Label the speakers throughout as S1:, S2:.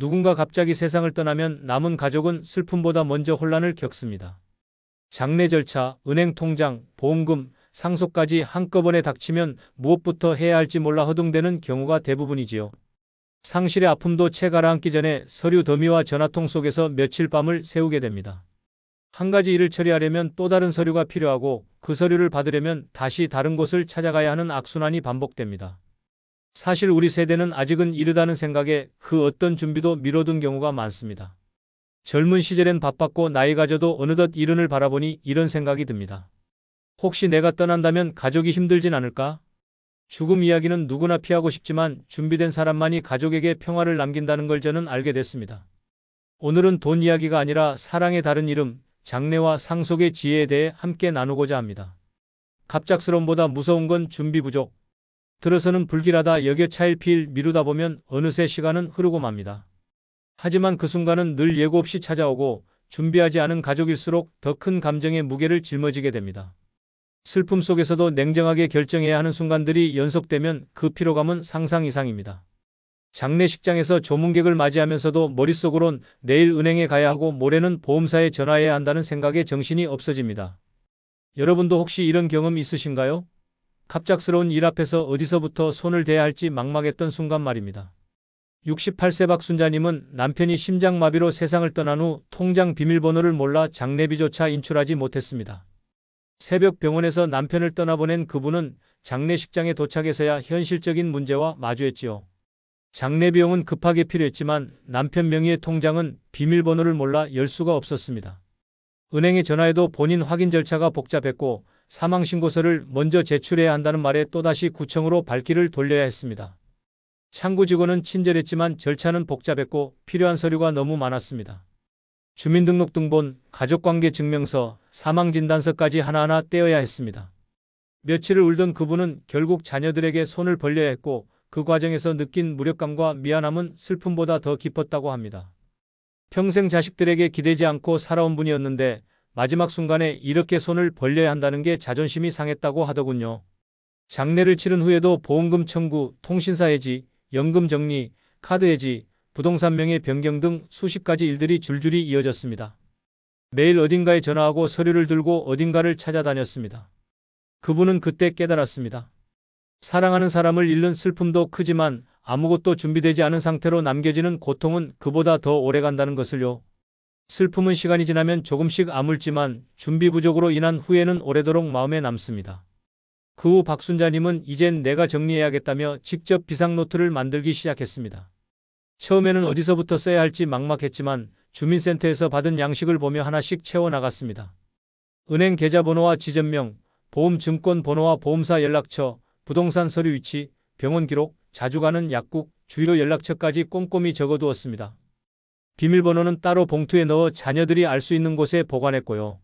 S1: 누군가 갑자기 세상을 떠나면 남은 가족은 슬픔보다 먼저 혼란을 겪습니다. 장례 절차, 은행 통장, 보험금, 상속까지 한꺼번에 닥치면 무엇부터 해야 할지 몰라 허둥대는 경우가 대부분이지요. 상실의 아픔도 채 가라앉기 전에 서류 더미와 전화통 속에서 며칠 밤을 새우게 됩니다. 한 가지 일을 처리하려면 또 다른 서류가 필요하고 그 서류를 받으려면 다시 다른 곳을 찾아가야 하는 악순환이 반복됩니다. 사실 우리 세대는 아직은 이르다는 생각에 그 어떤 준비도 미뤄둔 경우가 많습니다. 젊은 시절엔 바빴고 나이가 져도 어느덧 이른을 바라보니 이런 생각이 듭니다. 혹시 내가 떠난다면 가족이 힘들진 않을까? 죽음 이야기는 누구나 피하고 싶지만 준비된 사람만이 가족에게 평화를 남긴다는 걸 저는 알게 됐습니다. 오늘은 돈 이야기가 아니라 사랑의 다른 이름, 장래와 상속의 지혜에 대해 함께 나누고자 합니다. 갑작스러움보다 무서운 건 준비 부족. 들어서는 불길하다 여겨 차일피일 미루다 보면 어느새 시간은 흐르고 맙니다. 하지만 그 순간은 늘 예고 없이 찾아오고 준비하지 않은 가족일수록 더 큰 감정의 무게를 짊어지게 됩니다. 슬픔 속에서도 냉정하게 결정해야 하는 순간들이 연속되면 그 피로감은 상상 이상입니다. 장례식장에서 조문객을 맞이하면서도 머릿속으론 내일 은행에 가야 하고 모레는 보험사에 전화해야 한다는 생각에 정신이 없어집니다. 여러분도 혹시 이런 경험 있으신가요? 갑작스러운 일 앞에서 어디서부터 손을 대야 할지 막막했던 순간 말입니다. 68세 박순자님은 남편이 심장마비로 세상을 떠난 후 통장 비밀번호를 몰라 장례비조차 인출하지 못했습니다. 새벽 병원에서 남편을 떠나보낸 그분은 장례식장에 도착해서야 현실적인 문제와 마주했지요. 장례 비용은 급하게 필요했지만 남편 명의의 통장은 비밀번호를 몰라 열 수가 없었습니다. 은행에 전화해도 본인 확인 절차가 복잡했고 사망신고서를 먼저 제출해야 한다는 말에 또다시 구청으로 발길을 돌려야 했습니다. 창구 직원은 친절했지만 절차는 복잡했고 필요한 서류가 너무 많았습니다. 주민등록등본, 가족관계증명서, 사망진단서까지 하나하나 떼어야 했습니다. 며칠을 울던 그분은 결국 자녀들에게 손을 벌려야 했고 그 과정에서 느낀 무력감과 미안함은 슬픔보다 더 깊었다고 합니다. 평생 자식들에게 기대지 않고 살아온 분이었는데 마지막 순간에 이렇게 손을 벌려야 한다는 게 자존심이 상했다고 하더군요. 장례를 치른 후에도 보험금 청구, 통신사 해지, 연금 정리, 카드 해지, 부동산 명의 변경 등 수십 가지 일들이 줄줄이 이어졌습니다. 매일 어딘가에 전화하고 서류를 들고 어딘가를 찾아다녔습니다. 그분은 그때 깨달았습니다. 사랑하는 사람을 잃는 슬픔도 크지만 아무것도 준비되지 않은 상태로 남겨지는 고통은 그보다 더 오래 간다는 것을요. 슬픔은 시간이 지나면 조금씩 아물지만 준비 부족으로 인한 후회는 오래도록 마음에 남습니다. 그 후 박순자님은 이젠 내가 정리해야겠다며 직접 비상노트를 만들기 시작했습니다. 처음에는 어디서부터 써야 할지 막막했지만 주민센터에서 받은 양식을 보며 하나씩 채워나갔습니다. 은행 계좌번호와 지점명, 보험증권 번호와 보험사 연락처, 부동산 서류 위치, 병원 기록, 자주 가는 약국, 주요 연락처까지 꼼꼼히 적어두었습니다. 비밀번호는 따로 봉투에 넣어 자녀들이 알 수 있는 곳에 보관했고요.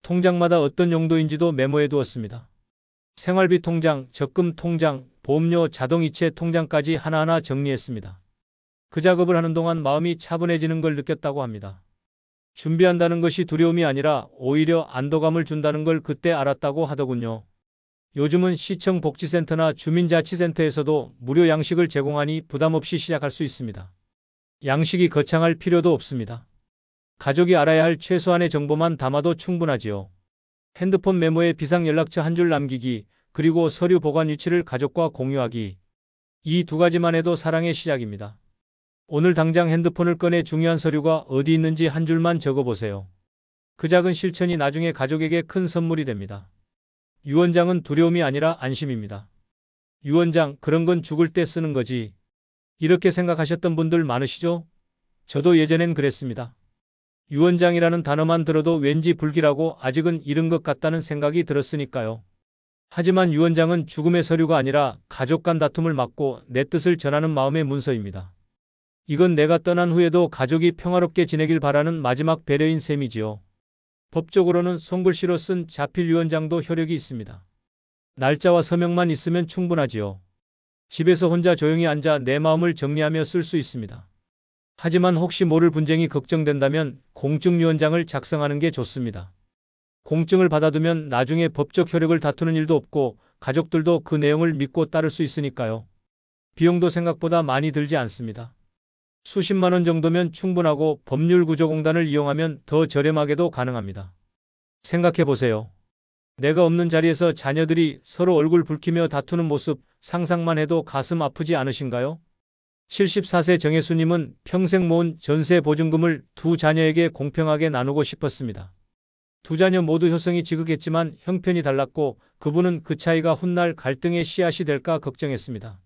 S1: 통장마다 어떤 용도인지도 메모해 두었습니다. 생활비 통장, 적금 통장, 보험료 자동이체 통장까지 하나하나 정리했습니다. 그 작업을 하는 동안 마음이 차분해지는 걸 느꼈다고 합니다. 준비한다는 것이 두려움이 아니라 오히려 안도감을 준다는 걸 그때 알았다고 하더군요. 요즘은 시청 복지센터나 주민자치센터에서도 무료 양식을 제공하니 부담 없이 시작할 수 있습니다. 양식이 거창할 필요도 없습니다. 가족이 알아야 할 최소한의 정보만 담아도 충분하지요. 핸드폰 메모에 비상 연락처 한 줄 남기기, 그리고 서류 보관 위치를 가족과 공유하기. 이 두 가지만 해도 사랑의 시작입니다. 오늘 당장 핸드폰을 꺼내 중요한 서류가 어디 있는지 한 줄만 적어보세요. 그 작은 실천이 나중에 가족에게 큰 선물이 됩니다. 유언장은 두려움이 아니라 안심입니다. 유언장, 그런 건 죽을 때 쓰는 거지. 이렇게 생각하셨던 분들 많으시죠? 저도 예전엔 그랬습니다. 유언장이라는 단어만 들어도 왠지 불길하고 아직은 이른 것 같다는 생각이 들었으니까요. 하지만 유언장은 죽음의 서류가 아니라 가족 간 다툼을 막고 내 뜻을 전하는 마음의 문서입니다. 이건 내가 떠난 후에도 가족이 평화롭게 지내길 바라는 마지막 배려인 셈이지요. 법적으로는 손글씨로 쓴 자필 유언장도 효력이 있습니다. 날짜와 서명만 있으면 충분하지요. 집에서 혼자 조용히 앉아 내 마음을 정리하며 쓸 수 있습니다. 하지만 혹시 모를 분쟁이 걱정된다면 공증 유언장을 작성하는 게 좋습니다. 공증을 받아두면 나중에 법적 효력을 다투는 일도 없고 가족들도 그 내용을 믿고 따를 수 있으니까요. 비용도 생각보다 많이 들지 않습니다. 수십만 원 정도면 충분하고 법률구조공단을 이용하면 더 저렴하게도 가능합니다. 생각해 보세요. 내가 없는 자리에서 자녀들이 서로 얼굴 붉히며 다투는 모습 상상만 해도 가슴 아프지 않으신가요? 74세 정혜수님은 평생 모은 전세 보증금을 두 자녀에게 공평하게 나누고 싶었습니다. 두 자녀 모두 효성이 지극했지만 형편이 달랐고 그분은 그 차이가 훗날 갈등의 씨앗이 될까 걱정했습니다.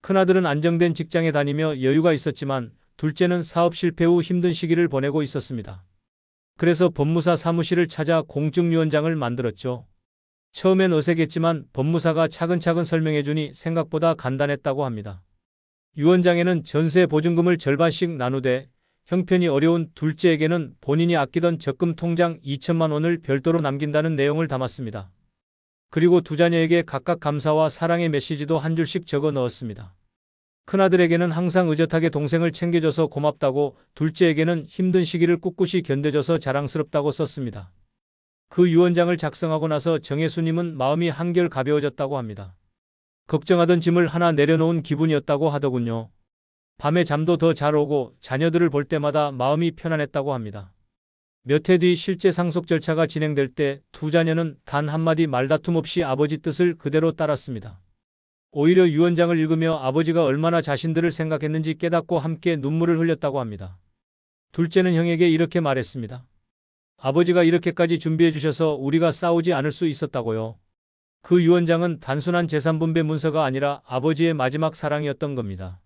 S1: 큰아들은 안정된 직장에 다니며 여유가 있었지만 둘째는 사업 실패 후 힘든 시기를 보내고 있었습니다. 그래서 법무사 사무실을 찾아 공증위원장을 만들었죠. 처음엔 어색했지만 법무사가 차근차근 설명해주니 생각보다 간단했다고 합니다. 유원장에는 전세 보증금을 절반씩 나누되 형편이 어려운 둘째에게는 본인이 아끼던 적금 통장 2천만 원을 별도로 남긴다는 내용을 담았습니다. 그리고 두 자녀에게 각각 감사와 사랑의 메시지도 한 줄씩 적어 넣었습니다. 큰아들에게는 항상 의젓하게 동생을 챙겨줘서 고맙다고 둘째에게는 힘든 시기를 꿋꿋이 견뎌줘서 자랑스럽다고 썼습니다. 그 유언장을 작성하고 나서 정혜수님은 마음이 한결 가벼워졌다고 합니다. 걱정하던 짐을 하나 내려놓은 기분이었다고 하더군요. 밤에 잠도 더 잘 오고 자녀들을 볼 때마다 마음이 편안했다고 합니다. 몇 해 뒤 실제 상속 절차가 진행될 때 두 자녀는 단 한마디 말다툼 없이 아버지 뜻을 그대로 따랐습니다. 오히려 유언장을 읽으며 아버지가 얼마나 자신들을 생각했는지 깨닫고 함께 눈물을 흘렸다고 합니다. 둘째는 형에게 이렇게 말했습니다. 아버지가 이렇게까지 준비해 주셔서 우리가 싸우지 않을 수 있었다고요. 그 유언장은 단순한 재산 분배 문서가 아니라 아버지의 마지막 사랑이었던 겁니다.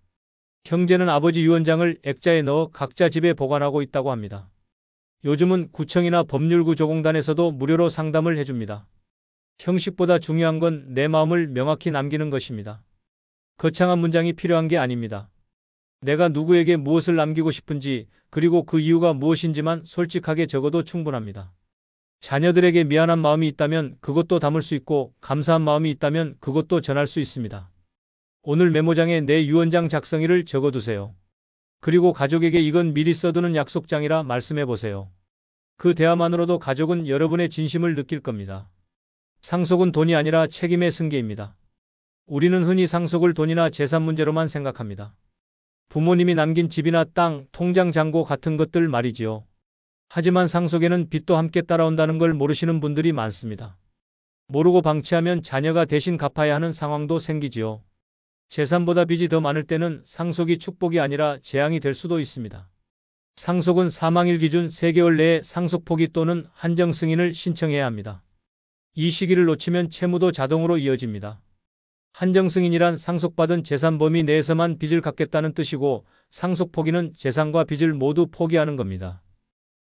S1: 형제는 아버지 유언장을 액자에 넣어 각자 집에 보관하고 있다고 합니다. 요즘은 구청이나 법률구조공단에서도 무료로 상담을 해줍니다. 형식보다 중요한 건 내 마음을 명확히 남기는 것입니다. 거창한 문장이 필요한 게 아닙니다. 내가 누구에게 무엇을 남기고 싶은지 그리고 그 이유가 무엇인지만 솔직하게 적어도 충분합니다. 자녀들에게 미안한 마음이 있다면 그것도 담을 수 있고 감사한 마음이 있다면 그것도 전할 수 있습니다. 오늘 메모장에 내 유언장 작성일을 적어두세요. 그리고 가족에게 이건 미리 써두는 약속장이라 말씀해 보세요. 그 대화만으로도 가족은 여러분의 진심을 느낄 겁니다. 상속은 돈이 아니라 책임의 승계입니다. 우리는 흔히 상속을 돈이나 재산 문제로만 생각합니다. 부모님이 남긴 집이나 땅, 통장 잔고 같은 것들 말이지요. 하지만 상속에는 빚도 함께 따라온다는 걸 모르시는 분들이 많습니다. 모르고 방치하면 자녀가 대신 갚아야 하는 상황도 생기지요. 재산보다 빚이 더 많을 때는 상속이 축복이 아니라 재앙이 될 수도 있습니다. 상속은 사망일 기준 3개월 내에 상속 포기 또는 한정 승인을 신청해야 합니다. 이 시기를 놓치면 채무도 자동으로 이어집니다. 한정 승인이란 상속받은 재산 범위 내에서만 빚을 갚겠다는 뜻이고 상속 포기는 재산과 빚을 모두 포기하는 겁니다.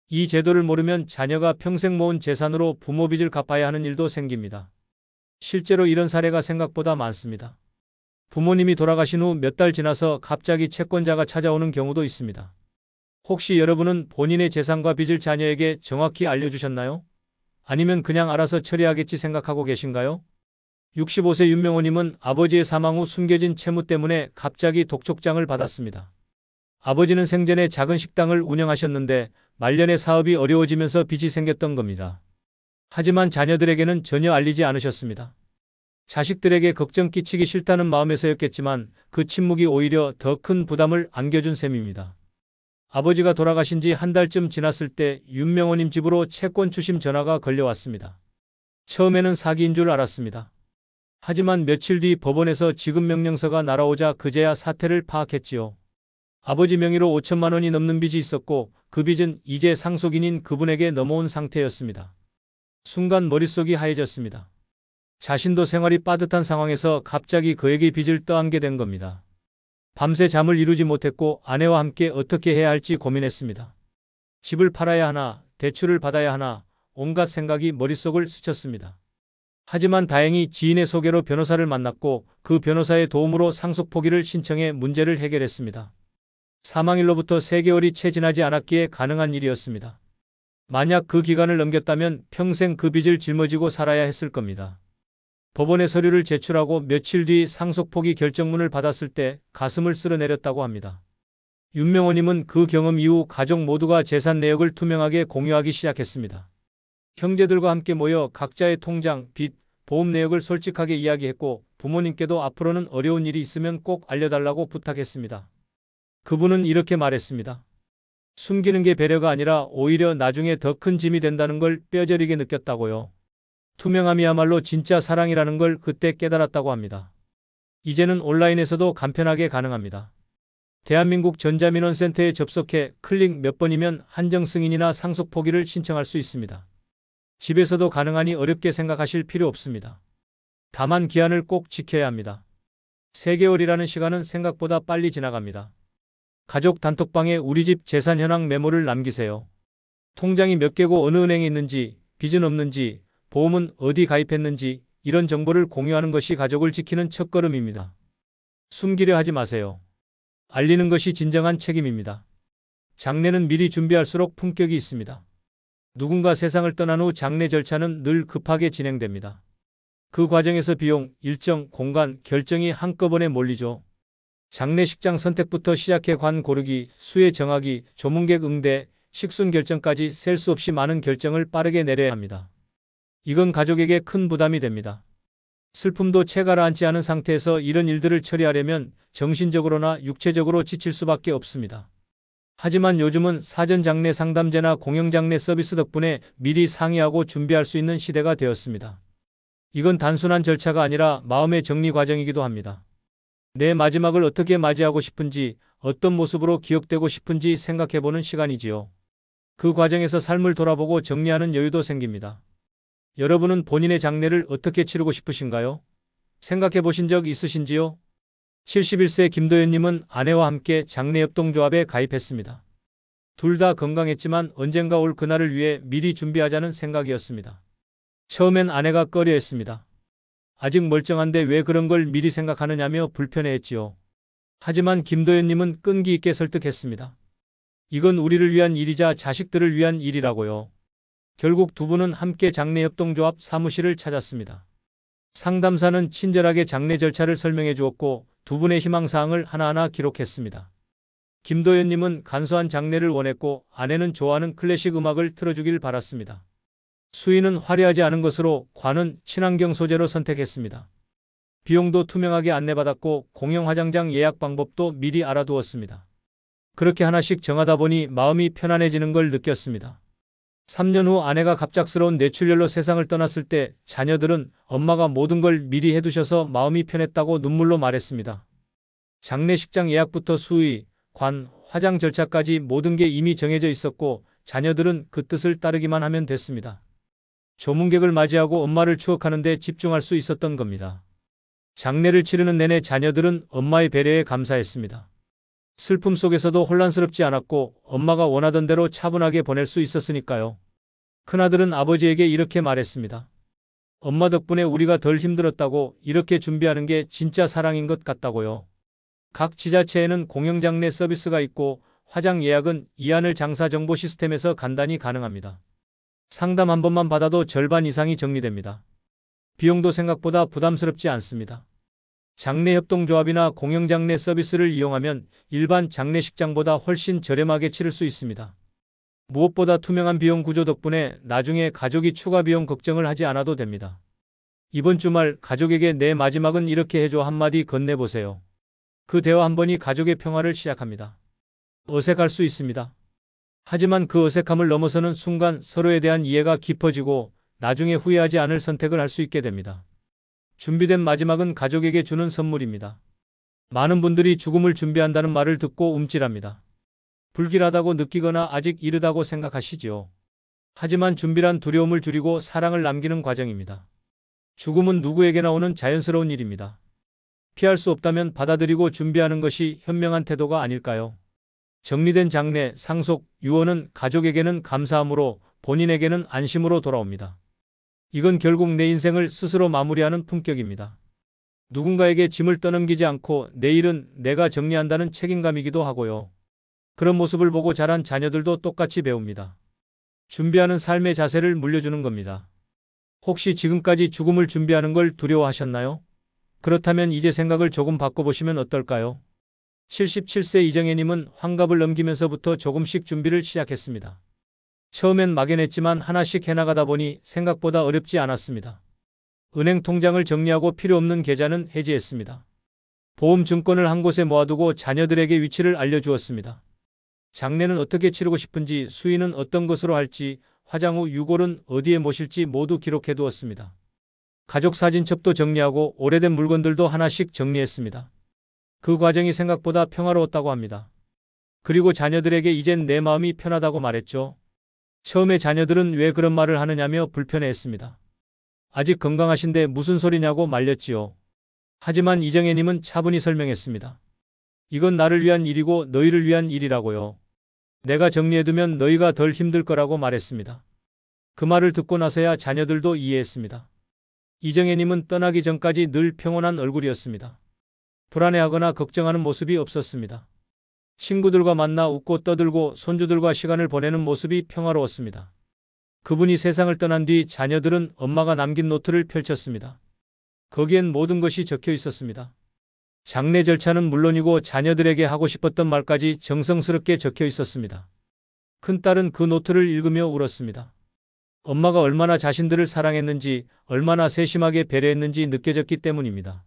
S1: 이 제도를 모르면 자녀가 평생 모은 재산으로 부모 빚을 갚아야 하는 일도 생깁니다. 실제로 이런 사례가 생각보다 많습니다. 부모님이 돌아가신 후 몇 달 지나서 갑자기 채권자가 찾아오는 경우도 있습니다. 혹시 여러분은 본인의 재산과 빚을 자녀에게 정확히 알려주셨나요? 아니면 그냥 알아서 처리하겠지 생각하고 계신가요? 65세 윤명호님은 아버지의 사망 후 숨겨진 채무 때문에 갑자기 독촉장을 받았습니다. 아버지는 생전에 작은 식당을 운영하셨는데 말년에 사업이 어려워지면서 빚이 생겼던 겁니다. 하지만 자녀들에게는 전혀 알리지 않으셨습니다. 자식들에게 걱정 끼치기 싫다는 마음에서였겠지만 그 침묵이 오히려 더 큰 부담을 안겨준 셈입니다. 아버지가 돌아가신 지 한 달쯤 지났을 때 윤명호님 집으로 채권 추심 전화가 걸려왔습니다. 처음에는 사기인 줄 알았습니다. 하지만 며칠 뒤 법원에서 지급 명령서가 날아오자 그제야 사태를 파악했지요. 아버지 명의로 5천만 원이 넘는 빚이 있었고 그 빚은 이제 상속인인 그분에게 넘어온 상태였습니다. 순간 머릿속이 하얘졌습니다. 자신도 생활이 빠듯한 상황에서 갑자기 그에게 빚을 떠안게 된 겁니다. 밤새 잠을 이루지 못했고 아내와 함께 어떻게 해야 할지 고민했습니다. 집을 팔아야 하나, 대출을 받아야 하나, 온갖 생각이 머릿속을 스쳤습니다. 하지만 다행히 지인의 소개로 변호사를 만났고 그 변호사의 도움으로 상속 포기를 신청해 문제를 해결했습니다. 사망일로부터 3개월이 채 지나지 않았기에 가능한 일이었습니다. 만약 그 기간을 넘겼다면 평생 그 빚을 짊어지고 살아야 했을 겁니다. 법원에 서류를 제출하고 며칠 뒤 상속 포기 결정문을 받았을 때 가슴을 쓸어내렸다고 합니다. 윤명호님은 그 경험 이후 가족 모두가 재산 내역을 투명하게 공유하기 시작했습니다. 형제들과 함께 모여 각자의 통장, 빚, 보험 내역을 솔직하게 이야기했고 부모님께도 앞으로는 어려운 일이 있으면 꼭 알려달라고 부탁했습니다. 그분은 이렇게 말했습니다. 숨기는 게 배려가 아니라 오히려 나중에 더 큰 짐이 된다는 걸 뼈저리게 느꼈다고요. 투명함이야말로 진짜 사랑이라는 걸 그때 깨달았다고 합니다. 이제는 온라인에서도 간편하게 가능합니다. 대한민국 전자민원센터에 접속해 클릭 몇 번이면 한정 승인이나 상속 포기를 신청할 수 있습니다. 집에서도 가능하니 어렵게 생각하실 필요 없습니다. 다만 기한을 꼭 지켜야 합니다. 3개월이라는 시간은 생각보다 빨리 지나갑니다. 가족 단톡방에 우리 집 재산 현황 메모를 남기세요. 통장이 몇 개고 어느 은행에 있는지, 빚은 없는지, 보험은 어디 가입했는지 이런 정보를 공유하는 것이 가족을 지키는 첫걸음입니다. 숨기려 하지 마세요. 알리는 것이 진정한 책임입니다. 장례는 미리 준비할수록 품격이 있습니다. 누군가 세상을 떠난 후 장례 절차는 늘 급하게 진행됩니다. 그 과정에서 비용, 일정, 공간, 결정이 한꺼번에 몰리죠. 장례식장 선택부터 시작해 관 고르기, 수혜 정하기, 조문객 응대, 식순 결정까지 셀 수 없이 많은 결정을 빠르게 내려야 합니다. 이건 가족에게 큰 부담이 됩니다. 슬픔도 채 가라앉지 않은 상태에서 이런 일들을 처리하려면 정신적으로나 육체적으로 지칠 수밖에 없습니다. 하지만 요즘은 사전 장례 상담제나 공영 장례 서비스 덕분에 미리 상의하고 준비할 수 있는 시대가 되었습니다. 이건 단순한 절차가 아니라 마음의 정리 과정이기도 합니다. 내 마지막을 어떻게 맞이하고 싶은지, 어떤 모습으로 기억되고 싶은지 생각해보는 시간이지요. 그 과정에서 삶을 돌아보고 정리하는 여유도 생깁니다. 여러분은 본인의 장례를 어떻게 치르고 싶으신가요? 생각해 보신 적 있으신지요? 71세 김도현님은 아내와 함께 장례협동조합에 가입했습니다. 둘 다 건강했지만 언젠가 올 그날을 위해 미리 준비하자는 생각이었습니다. 처음엔 아내가 꺼려했습니다. 아직 멀쩡한데 왜 그런 걸 미리 생각하느냐며 불편해했지요. 하지만 김도현님은 끈기 있게 설득했습니다. 이건 우리를 위한 일이자 자식들을 위한 일이라고요. 결국 두 분은 함께 장례협동조합 사무실을 찾았습니다. 상담사는 친절하게 장례 절차를 설명해 주었고 두 분의 희망사항을 하나하나 기록했습니다. 김도현님은 간소한 장례를 원했고 아내는 좋아하는 클래식 음악을 틀어주길 바랐습니다. 수인은 화려하지 않은 것으로 관은 친환경 소재로 선택했습니다. 비용도 투명하게 안내받았고 공영 화장장 예약 방법도 미리 알아두었습니다. 그렇게 하나씩 정하다 보니 마음이 편안해지는 걸 느꼈습니다. 3년 후 아내가 갑작스러운 뇌출혈로 세상을 떠났을 때 자녀들은 엄마가 모든 걸 미리 해두셔서 마음이 편했다고 눈물로 말했습니다. 장례식장 예약부터 수의, 관, 화장 절차까지 모든 게 이미 정해져 있었고 자녀들은 그 뜻을 따르기만 하면 됐습니다. 조문객을 맞이하고 엄마를 추억하는 데 집중할 수 있었던 겁니다. 장례를 치르는 내내 자녀들은 엄마의 배려에 감사했습니다. 슬픔 속에서도 혼란스럽지 않았고 엄마가 원하던 대로 차분하게 보낼 수 있었으니까요. 큰아들은 아버지에게 이렇게 말했습니다. 엄마 덕분에 우리가 덜 힘들었다고 이렇게 준비하는 게 진짜 사랑인 것 같다고요. 각 지자체에는 공영장례 서비스가 있고 화장 예약은 이하늘 장사 정보 시스템에서 간단히 가능합니다. 상담 한 번만 받아도 절반 이상이 정리됩니다. 비용도 생각보다 부담스럽지 않습니다. 장례협동조합이나 공영장례 서비스를 이용하면 일반 장례식장보다 훨씬 저렴하게 치를 수 있습니다. 무엇보다 투명한 비용 구조 덕분에 나중에 가족이 추가 비용 걱정을 하지 않아도 됩니다. 이번 주말 가족에게 내 마지막은 이렇게 해줘 한마디 건네보세요. 그 대화 한 번이 가족의 평화를 시작합니다. 어색할 수 있습니다. 하지만 그 어색함을 넘어서는 순간 서로에 대한 이해가 깊어지고 나중에 후회하지 않을 선택을 할 수 있게 됩니다. 준비된 마지막은 가족에게 주는 선물입니다. 많은 분들이 죽음을 준비한다는 말을 듣고 움찔합니다. 불길하다고 느끼거나 아직 이르다고 생각하시지요. 하지만 준비란 두려움을 줄이고 사랑을 남기는 과정입니다. 죽음은 누구에게나 오는 자연스러운 일입니다. 피할 수 없다면 받아들이고 준비하는 것이 현명한 태도가 아닐까요? 정리된 장례, 상속, 유언은 가족에게는 감사함으로 본인에게는 안심으로 돌아옵니다. 이건 결국 내 인생을 스스로 마무리하는 품격입니다. 누군가에게 짐을 떠넘기지 않고 내일은 내가 정리한다는 책임감이기도 하고요. 그런 모습을 보고 자란 자녀들도 똑같이 배웁니다. 준비하는 삶의 자세를 물려주는 겁니다. 혹시 지금까지 죽음을 준비하는 걸 두려워하셨나요? 그렇다면 이제 생각을 조금 바꿔보시면 어떨까요? 77세 이정혜님은 환갑을 넘기면서부터 조금씩 준비를 시작했습니다. 처음엔 막연했지만 하나씩 해나가다 보니 생각보다 어렵지 않았습니다. 은행 통장을 정리하고 필요 없는 계좌는 해지했습니다. 보험 증권을 한 곳에 모아두고 자녀들에게 위치를 알려주었습니다. 장례는 어떻게 치르고 싶은지 수의는 어떤 것으로 할지 화장 후 유골은 어디에 모실지 모두 기록해 두었습니다. 가족 사진첩도 정리하고 오래된 물건들도 하나씩 정리했습니다. 그 과정이 생각보다 평화로웠다고 합니다. 그리고 자녀들에게 이젠 내 마음이 편하다고 말했죠. 처음에 자녀들은 왜 그런 말을 하느냐며 불편해했습니다. 아직 건강하신데 무슨 소리냐고 말렸지요. 하지만 이정혜님은 차분히 설명했습니다. 이건 나를 위한 일이고 너희를 위한 일이라고요. 내가 정리해두면 너희가 덜 힘들 거라고 말했습니다. 그 말을 듣고 나서야 자녀들도 이해했습니다. 이정혜님은 떠나기 전까지 늘 평온한 얼굴이었습니다. 불안해하거나 걱정하는 모습이 없었습니다. 친구들과 만나 웃고 떠들고 손주들과 시간을 보내는 모습이 평화로웠습니다. 그분이 세상을 떠난 뒤 자녀들은 엄마가 남긴 노트를 펼쳤습니다. 거기엔 모든 것이 적혀 있었습니다. 장례 절차는 물론이고 자녀들에게 하고 싶었던 말까지 정성스럽게 적혀 있었습니다. 큰딸은 그 노트를 읽으며 울었습니다. 엄마가 얼마나 자신들을 사랑했는지, 얼마나 세심하게 배려했는지 느껴졌기 때문입니다.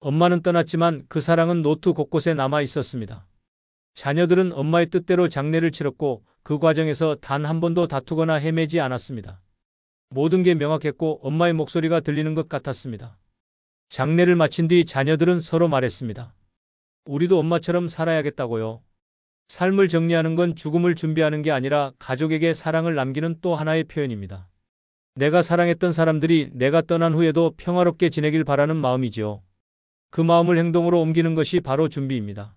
S1: 엄마는 떠났지만 그 사랑은 노트 곳곳에 남아 있었습니다. 자녀들은 엄마의 뜻대로 장례를 치렀고 그 과정에서 단 한 번도 다투거나 헤매지 않았습니다. 모든 게 명확했고 엄마의 목소리가 들리는 것 같았습니다. 장례를 마친 뒤 자녀들은 서로 말했습니다. 우리도 엄마처럼 살아야겠다고요. 삶을 정리하는 건 죽음을 준비하는 게 아니라 가족에게 사랑을 남기는 또 하나의 표현입니다. 내가 사랑했던 사람들이 내가 떠난 후에도 평화롭게 지내길 바라는 마음이지요. 그 마음을 행동으로 옮기는 것이 바로 준비입니다.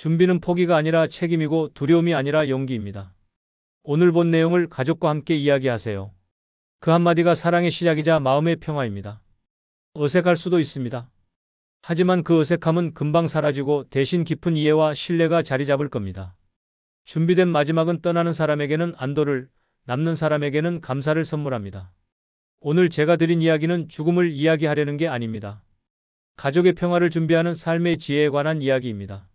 S1: 준비는 포기가 아니라 책임이고 두려움이 아니라 용기입니다. 오늘 본 내용을 가족과 함께 이야기하세요. 그 한마디가 사랑의 시작이자 마음의 평화입니다. 어색할 수도 있습니다. 하지만 그 어색함은 금방 사라지고 대신 깊은 이해와 신뢰가 자리 잡을 겁니다. 준비된 마지막은 떠나는 사람에게는 안도를, 남는 사람에게는 감사를 선물합니다. 오늘 제가 드린 이야기는 죽음을 이야기하려는 게 아닙니다. 가족의 평화를 준비하는 삶의 지혜에 관한 이야기입니다.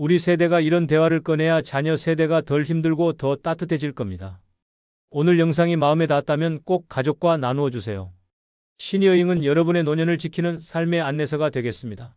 S1: 우리 세대가 이런 대화를 꺼내야 자녀 세대가 덜 힘들고 더 따뜻해질 겁니다. 오늘 영상이 마음에 닿았다면 꼭 가족과 나누어 주세요. 시니어잉은 여러분의 노년을 지키는 삶의 안내서가 되겠습니다.